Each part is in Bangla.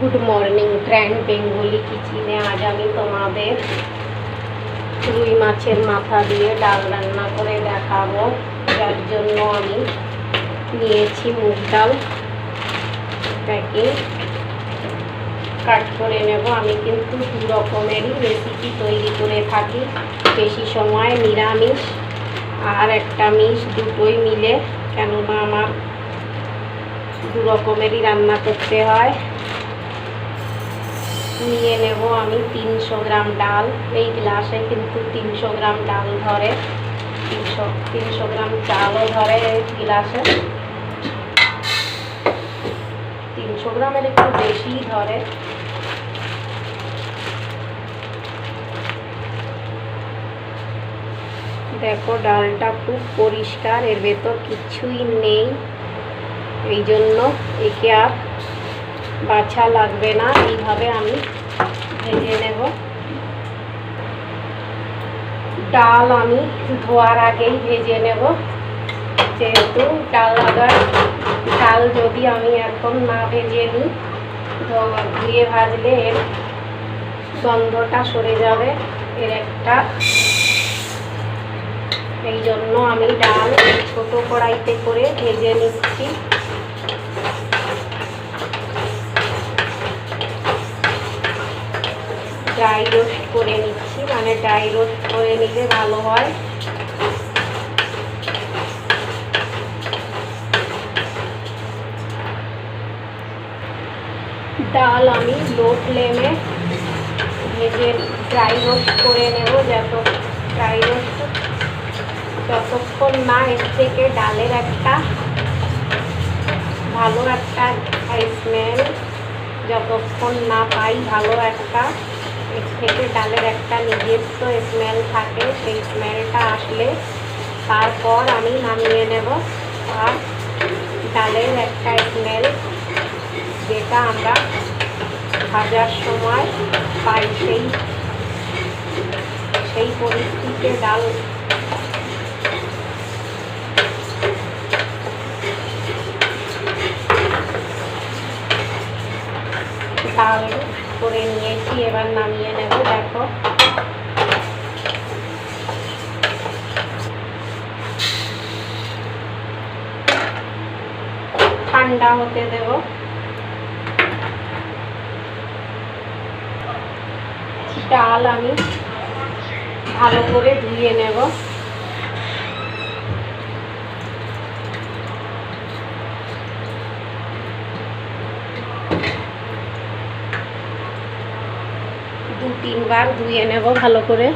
গুড মর্নিং গ্র্যান্ড বেঙ্গলি কিচেনে আজ আমি তোমাদের রুই মাছের মাথা দিয়ে ডাল রান্না করে দেখাবো। যার জন্য আমি নিয়েছি মুগ ডাল। এটাকে কাট করে নেব। আমি কিন্তু দু রকমেরই রেসিপি তৈরি করে থাকি। বেশি সময় নিরামিষ আর একটা মিষ দুটোই মিলে। কেননা আমার দু রকমেরই রান্না করতে হয়। নিয়ে নেব আমি তিনশো গ্রাম ডাল। এই গ্লাসে কিন্তু তিনশো গ্রাম ডাল ধরে। তিনশো তিনশো গ্রাম চালও ধরে এই গ্লাসে। তিনশো গ্রামের একটু বেশিই ধরে। দেখো, ডালটা খুব পরিষ্কার, এর ভেতর কিছুই নেই। এই জন্য একে আর বাছা লাগবে না, এইভাবে আমি ভেজে নেব। ডাল আমি ধোয়ার আগেই ভেজে নেব। যেহেতু ডাল লাগার, ডাল যদি আমি এখন না ভেজে নিই ধুয়ে ভাজলে এর গন্ধটা সরে যাবে, এর একটা। এই জন্য আমি ডাল ছোটো কড়াইতে করে ভেজে নিচ্ছি। ড্রাই রোস্ট করে নিচ্ছি মানে ড্রাই রোস্ট করে নিলে ভালো হয়। ডাল আমি লো ফ্লেমে ভেজে ড্রাই রোস্ট করে নেব যত ড্রাই রোস্ট যতক্ষণ না এর থেকে ডালের একটা ভালো একটা স্মেল যতক্ষণ না পাই ভালো একটা থেকে ডালের একটা নিজস্ব স্মেল থাকে, সেই স্মেলটা আসলে তারপর আমি নামিয়ে নেব। আর ডালের একটা স্মেল যেটা আমরা ভাজার সময় পাই সেই সেই পরিস্থিতিতে ডাল ডাল করে নিয়েছি এবার নামিয়ে নেব, দেখো। ঠান্ডা হতে দেব। ডাল আমি ভালো করে ধুয়ে নেব। দু ধুয়ে নেব ভালো করে।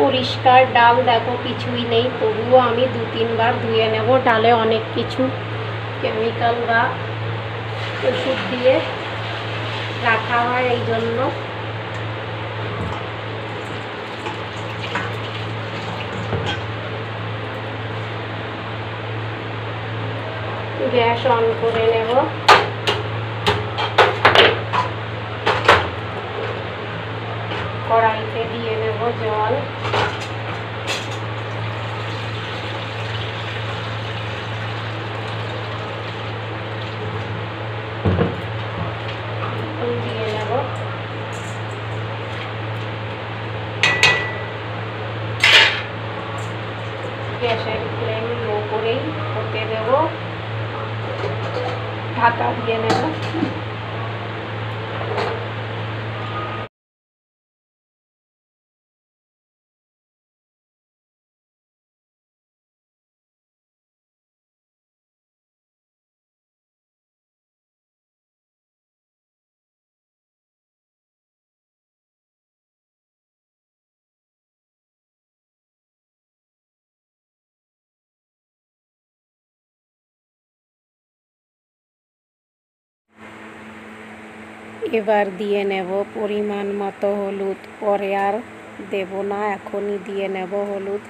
পরিষ্কার ডাল দেখো কিছুই নেই, তবুও আমি দু তিনবার ধুয়ে নেব ডালে অনেক কিছু, কেমিক্যাল বা ওষুধ দিয়ে রাখা হয় এই জন্য। গ্যাস অন করে নেব কড়াইতে দিয়ে নেব জল গ্যাসের ফ্লেম লো করেই হতে দেব ঢাকা দিয়ে নেব। এবার দিয়ে নেব পরিমাণ মতো হলুদ। পরে আর দেব না, এখনই দিয়ে নেব হলুদ।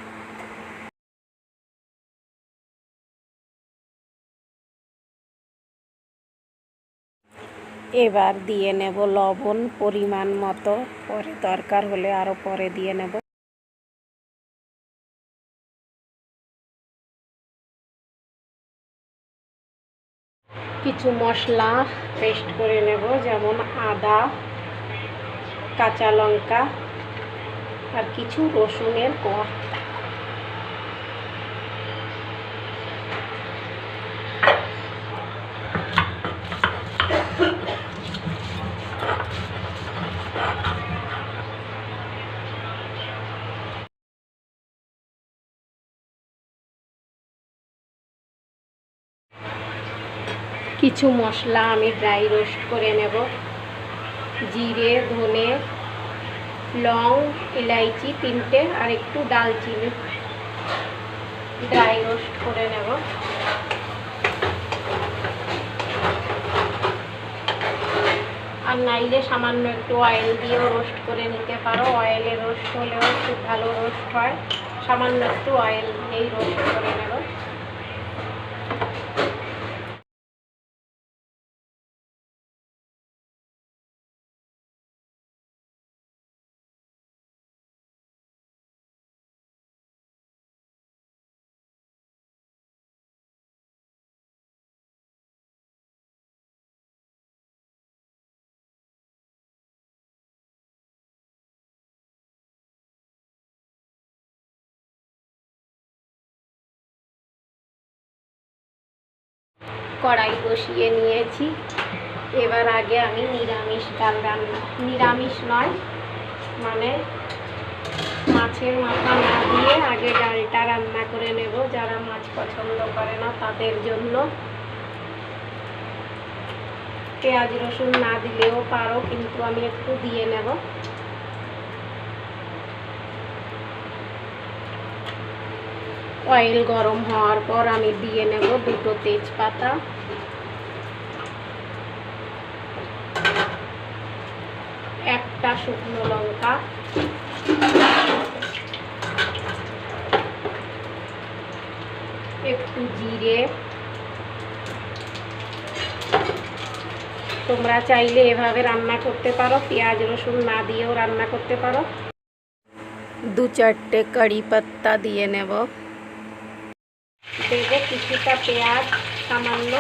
এবার দিয়ে নেব লবণ পরিমাণ মতো। পরে দরকার হলে আরও পরে দিয়ে নেব। কিছু মশলা পেস্ট করে নেব যেমন আদা কাঁচা লঙ্কা আর কিছু রসুনের কোয়া। কিছু মশলা আমি ড্রাই রোস্ট করে নেব। জিরে, ধনে, লং, ইলাইচি তিনটে, আর একটু ডালচিনি ড্রাই রোস্ট করে নেব। আর নাইলে সামান্য একটু অয়েল দিয়েও রোস্ট করে নিতে পারো। অয়েলে রোস্ট হলেও খুব ভালো রোস্ট হয়। সামান্য একটু অয়েল দিয়েই রোস্ট করে নেব। কড়াই বসিয়ে নিয়েছি। এবার আগে আমি নিরামিষ ডাল রান্না, নিরামিষ নয় মানে মাছের মাথা না দিয়ে আগে ডালটা রান্না করে নেব। যারা মাছ পছন্দ করে না, তাদের জন্য। পেঁয়াজ রসুন না দিলেও পারো, কিন্তু আমি একটু দিয়ে নেব। অয়েল গরম হওয়ার পর আমি দিয়ে নেব দুটো তেজপাতা। একটা শুকনো লঙ্কা। একটু জিরে। তোমরা চাইলে এভাবে রান্না করতে পারো, পেঁয়াজ, রসুন না দিয়েও রান্না করতে পারো। দু চারটে কারি পাত্তা দিয়ে নেব। দেবো কিছুটা পেঁয়াজ সামান্য।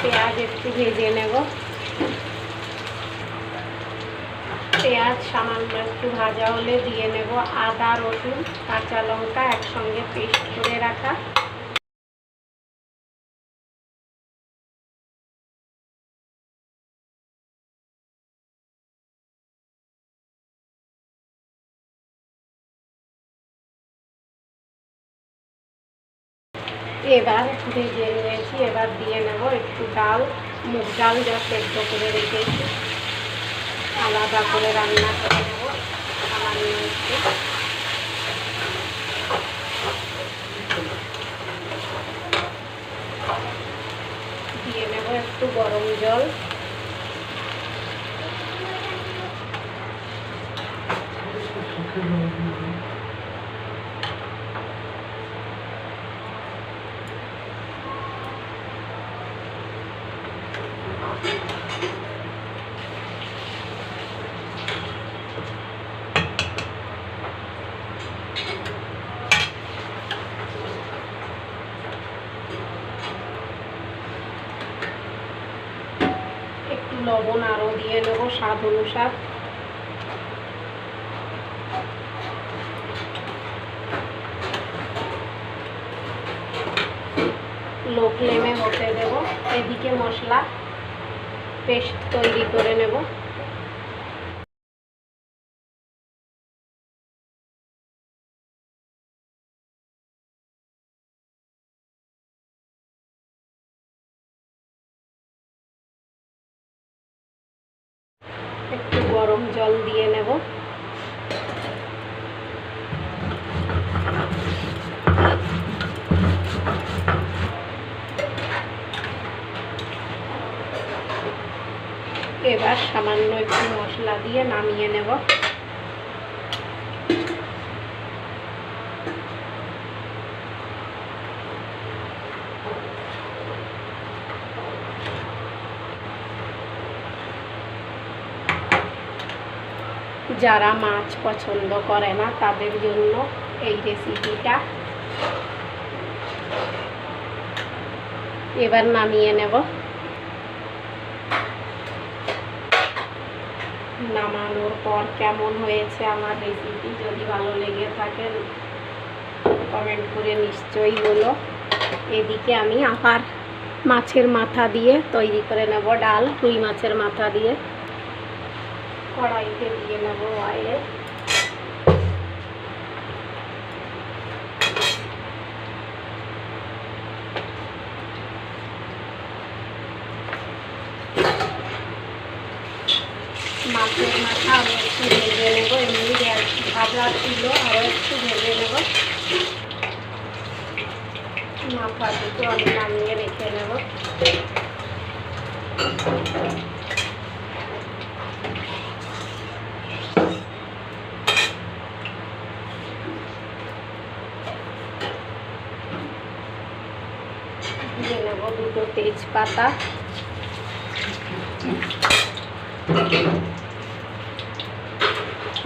পেঁয়াজ একটু ভেজে নেব। পেঁয়াজ সামান্য একটু ভাজা হলে দিয়ে নেব আদা রসুন, কাঁচা লঙ্কা একসঙ্গে পেস্ট করে রাখা। এবার ভেজে নিয়েছি, এবার দিয়ে নেব একটু ডাল, মুগ ডাল যা সেদ্ধ করে রেখেছি। আলাদা করে রান্না করে নেব দিয়ে নেব একটু গরম জল। একটু লবণ আরও দিয়ে নেব স্বাদ অনুসার। লো ফ্লেমে হতে দেব। এদিকে মশলা পেস্ট তৈরি করে নেব। একটু গরম জল দিয়ে নেব। এবার সামান্য একটু মশলা দিয়ে নামিয়ে নেব। যারা মাছ পছন্দ করে না, তাদের জন্য এই রেসিপিটা এবার নামিয়ে নেব। নামানোর পর কেমন হয়েছে আমার রেসিপি যদি ভালো লেগে থাকে কমেন্ট করে নিশ্চয়ই বলো। এদিকে আমি আবার মাছের মাথা দিয়ে তৈরি করে নেব ডাল, রুই মাছের মাথা দিয়ে। কড়াইতে দিয়ে নেব অয়েল মাছের মাথা আমি একটু ভেজে নেব এমনি ভাজা একটু ভেজে নেব মাথা দুটো আমি নামিয়ে রেখে নেব দিয়ে নেব দুটো তেজপাতা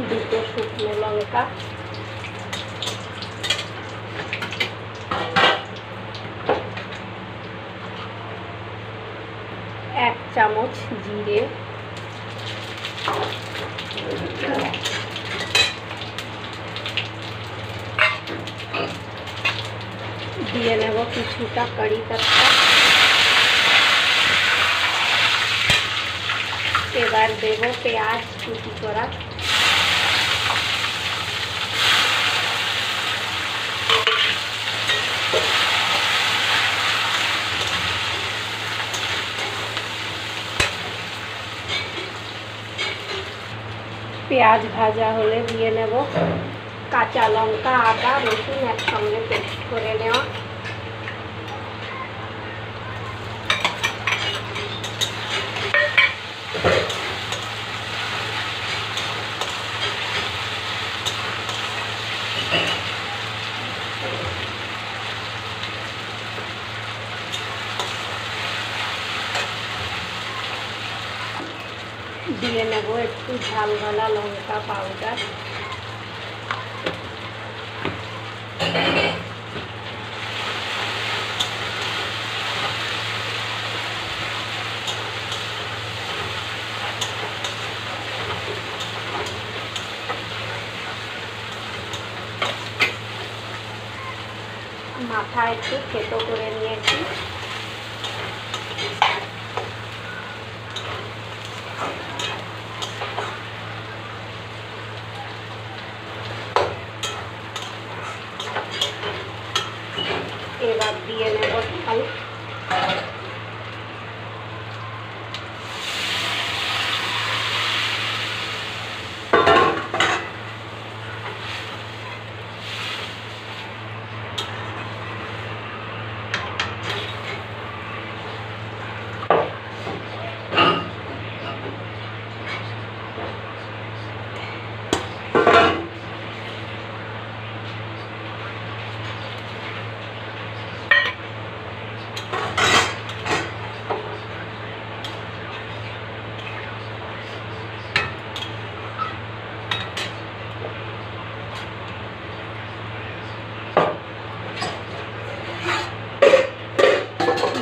দুটো শুকনো লঙ্কা এক চামচ জিরে দিয়ে নেব কিছুটা কারি পাত্তা এবার দেব পেঁয়াজ কুচি করা। পেঁয়াজ ভাজা হলে দিয়ে নেব। কাঁচা লঙ্কা, আদা, রসুন একসঙ্গে পেস্ট করে নেওয়া দিয়ে নেব একটু ঝালওয়ালা লঙ্কা পাউডার মাথা একটু থেতো করে নিয়েছি। এবার দিয়ে নেব ঝাল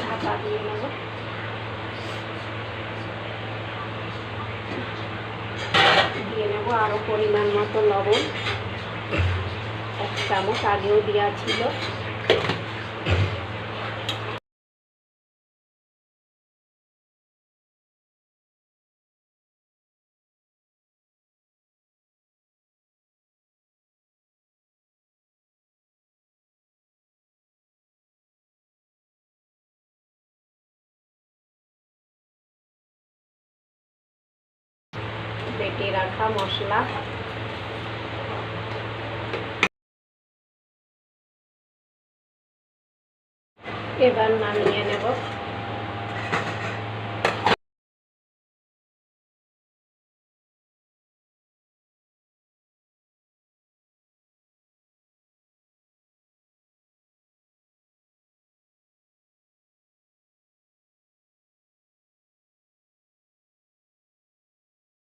ঢাকা দিয়ে নেব দিয়ে নেব আরও পরিমাণ মতো লবণ এক চামচ আগেও দেওয়া ছিল। বেটে রাখা মশলা। এবার নামিয়ে নেব